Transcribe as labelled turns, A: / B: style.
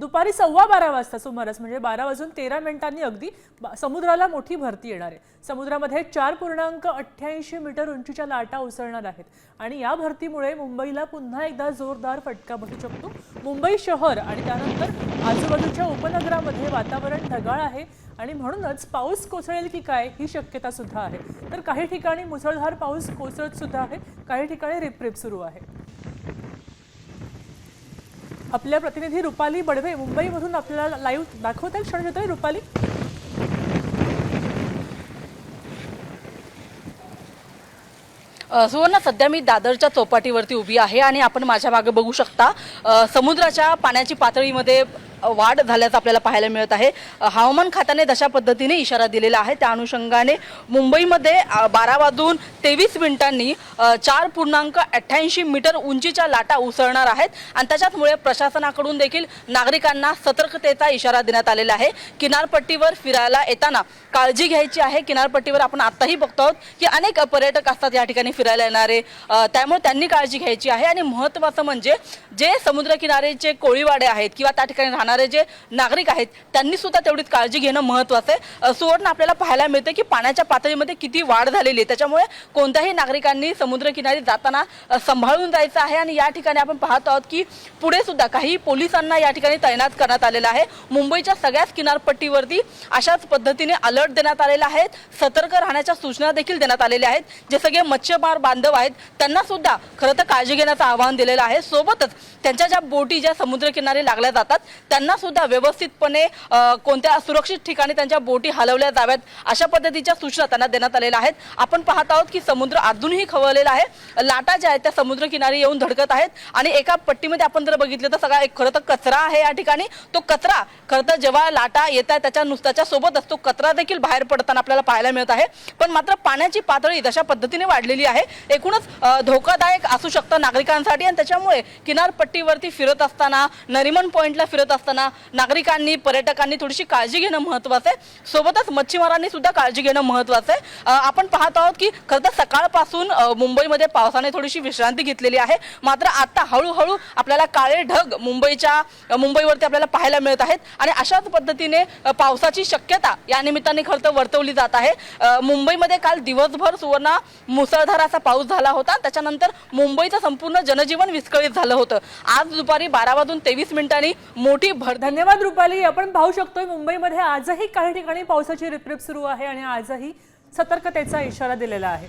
A: दुपारी सव्वा बारा वाजता सुमारास म्हणजे बारा वाजून तेरा मिनिटांनी अगदी समुद्राला मोठी भरती येणार आहे. समुद्रामध्ये चार पूर्णांक अठ्ठ्याऐंशी मीटर उंचीच्या लाटा उसळणार आहेत. आणि या भरतीमुळे मुंबईला पुन्हा एकदा जोरदार फटका बसू शकतो. मुंबई शहर आणि त्यानंतर आजूबाजूच्या उपनगरामध्ये वातावरण ढगाळ आहे. आणि म्हणूनच पाऊस कोसळेल की काय ही शक्यता सुद्धा आहे. तर काही ठिकाणी मुसळधार पाऊस कोसळत सुद्धा आहे. काही ठिकाणी रिपरिप सुरू आहे. आपल्या प्रतिनिधी रुपाली बडवे मुंबईमधून आपल्याला लाईव्ह दाखवत आहे क्षण घेतोय रुपाली.
B: सुवर्ण सध्या मी दादरच्या चौपाटीवरती उभी आहे आणि आपण माझ्या मागे बघू शकता समुद्राच्या पाण्याची पातळीमध्ये वाढ झाल्याचं आपल्याला पाहायला मिळत आहे. हवामान खात्याने तशा पद्धतीने इशारा दिलेला आहे. त्या अनुषंगाने मुंबईमध्ये बारा वाजून तेवीस मिनिटांनी चार पूर्णांक अठ्ठ्याऐंशी मीटर उंचीच्या लाटा उसळणार आहेत. आणि त्याच्याचमुळे प्रशासनाकडून देखील नागरिकांना सतर्कतेचा इशारा देण्यात आलेला आहे. किनारपट्टीवर फिरायला येताना काळजी घ्यायची आहे. किनारपट्टीवर आपण आत्ताही बघतो आहोत की अनेक पर्यटक असतात या ठिकाणी फिरायला येणारे. त्यामुळे त्यांनी काळजी घ्यायची आहे. आणि महत्त्वाचं म्हणजे जे समुद्रकिनारेचे कोळीवाडे आहेत किंवा त्या ठिकाणी राहणार जे नागरिक आहेत त्यांनी सुद्धा तेवढीच काळजी घेणं महत्त्वाचं आहे. सुवर्ण आपल्याला पाहायला मिळते की पाण्याच्या पातळीमध्ये किती वाढ झालेली आहे. त्याच्यामुळे कोणत्याही नागरिकांनी समुद्रकिनारी जाताना सांभाळून जायचं आहे. आणि या ठिकाणी आपण पाहत आहोत की पुढे सुद्धा काही पोलिसांना या ठिकाणी तैनात करण्यात आलेलं आहे. मुंबईच्या सगळ्याच किनारपट्टीवरती अशाच पद्धतीने अलर्ट देण्यात आलेला आहे. सतर्क राहण्याच्या सूचना देखील देण्यात आलेल्या आहेत. जे सगळे मच्छीमार बांधव आहेत त्यांना सुद्धा खरं तर काळजी घेण्याचं आवाहन दिलेलं आहे. सोबतच त्यांच्या ज्या बोटी ज्या समुद्रकिनारी लागल्या जातात त्यांना सुद्धा व्यवस्थितपणे कोणत्या सुरक्षित ठिकाणी त्यांच्या बोटी हलवल्या जाव्यात अशा पद्धतीच्या सूचना त्यांना देण्यात आलेल्या आहेत. आपण पाहत आहोत की समुद्र अजूनही खवळलेला आहे. लाटा ज्या आहेत त्या समुद्रकिनारी येऊन धडकत आहेत आणि एका पट्टीमध्ये आपण जर बघितलं तर सगळा एक खरं तर कचरा आहे या ठिकाणी. तो कचरा खरं तर जेव्हा लाटा येत आहे त्याच्या नुसत्याच्या सोबतच तो कचरा देखील बाहेर पडताना आपल्याला पाहायला मिळत आहे. पण मात्र पाण्याची पातळी तशा पद्धतीने वाढलेली आहे. एकूणच धोकादायक असू शकतं नागरिकांसाठी आणि त्याच्यामुळे किनारपट्टीवरती फिरत असताना नरिमन पॉईंटला फिरत असताना नागरिकांनी पर्यटकांनी थोडीशी काळजी घेणं महत्वाचं आहे. सोबतच मच्छीमारांनी सुद्धा काळजी घेणं महत्वाचं आहे. आपण पाहत आहोत की खरं तर सकाळपासून मुंबईमध्ये पावसाने थोडीशी विश्रांती घेतलेली आहे. मात्र आता हळूहळू आपल्याला काळे ढग मुंबईच्या मुंबईवरती आपल्याला पाहायला मिळत आहेत. आणि अशाच पद्धतीने पावसाची शक्यता या निमित्ताने खरं तर वर्तवली जात आहे. मुंबईमध्ये काल दिवसभर सुवर्ण मुसळधार असा पाऊस झाला होता. त्याच्यानंतर मुंबईचं संपूर्ण जनजीवन विस्कळीत झालं होतं. आज दुपारी बारा वाजून तेवीस मिनिटांनी मोठी भर
A: धन्यवाद रुपाली. आपण पाहू शकतोय मुंबईमध्ये आजही काही ठिकाणी पावसाची रिपरिप सुरू आहे आणि आजही सतर्कतेचा इशारा दिलेला आहे.